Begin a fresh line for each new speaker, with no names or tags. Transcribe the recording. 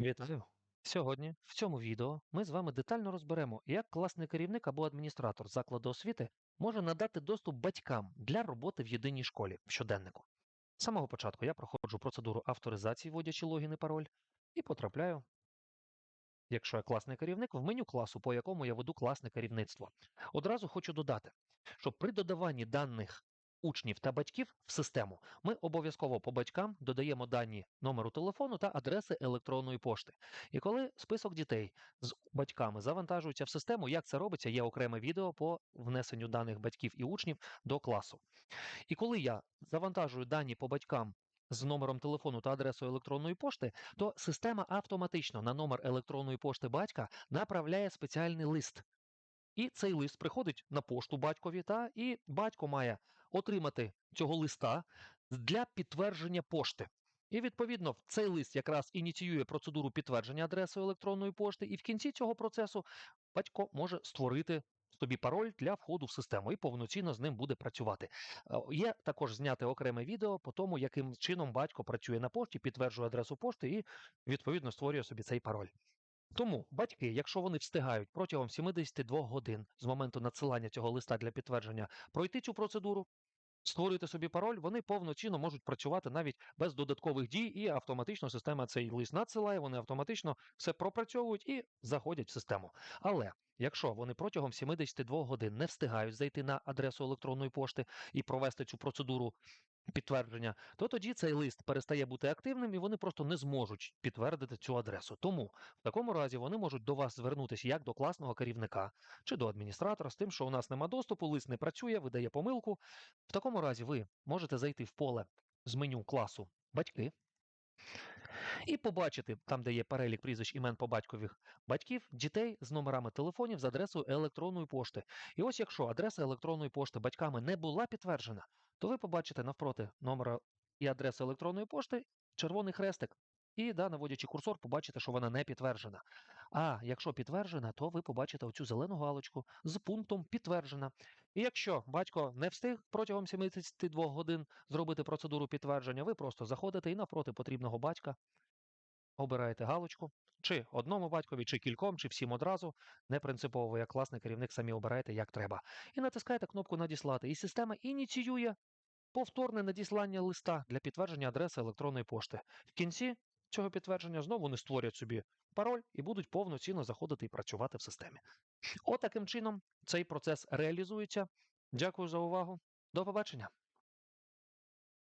Вітаю! Сьогодні в цьому відео ми з вами детально розберемо, як класний керівник або адміністратор закладу освіти може надати доступ батькам для роботи в єдиній школі в щоденнику. З самого початку я проходжу процедуру авторизації, вводячи логін і пароль, і потрапляю, якщо я класний керівник, в меню класу, по якому я веду класне керівництво. Одразу хочу додати, що при додаванні даних учнів та батьків в систему ми обов'язково по батькам додаємо дані номеру телефону та адреси електронної пошти. І коли список дітей з батьками завантажується в систему, як це робиться, є окреме відео по внесенню даних батьків і учнів до класу. І коли я завантажую дані по батькам з номером телефону та адресою електронної пошти, то система автоматично на номер електронної пошти батька направляє спеціальний лист. І цей лист приходить на пошту батькові, та і батько має отримати цього листа для підтвердження пошти. І відповідно цей лист якраз ініціює процедуру підтвердження адреси електронної пошти, і в кінці цього процесу батько може створити собі пароль для входу в систему і повноцінно з ним буде працювати. Е, Є також зняте окреме відео по тому, яким чином батько працює на пошті, підтверджує адресу пошти і відповідно створює собі цей пароль. Тому батьки, якщо вони встигають протягом 72 годин з моменту надсилання цього листа для підтвердження пройти цю процедуру, створити собі пароль, вони повноцінно можуть працювати навіть без додаткових дій, і автоматично система цей лист надсилає, вони автоматично все пропрацьовують і заходять в систему. Але якщо вони протягом 72 годин не встигають зайти на адресу електронної пошти і провести цю процедуру підтвердження, то тоді цей лист перестає бути активним і вони просто не зможуть підтвердити цю адресу. Тому в такому разі вони можуть до вас звернутися як до класного керівника чи до адміністратора з тим, що у нас нема доступу, лист не працює, видає помилку. В такому разі ви можете зайти в поле з меню класу батьки. І побачити, там, де є перелік прізвищ імен по батькових батьків, дітей з номерами телефонів з адресою електронної пошти. І ось якщо адреса електронної пошти батьками не була підтверджена, то ви побачите навпроти номера і адресу електронної пошти червоний хрестик. І, да, наводячи курсор, побачите, що вона не підтверджена. А якщо підтверджена, то ви побачите оцю зелену галочку з пунктом підтверджена. І якщо батько не встиг протягом 72 годин зробити процедуру підтвердження, ви просто заходите і навпроти потрібного батька обираєте галочку, чи одному батькові, чи кільком, чи всім одразу, не принципово, як класний керівник самі обираєте, як треба. І натискаєте кнопку Надіслати. І система ініціює повторне надіслання листа для підтвердження адреси електронної пошти. В кінці цього підтвердження знову вони створять собі пароль і будуть повноцінно заходити і працювати в системі. От чином цей процес реалізується. Дякую за увагу. До побачення.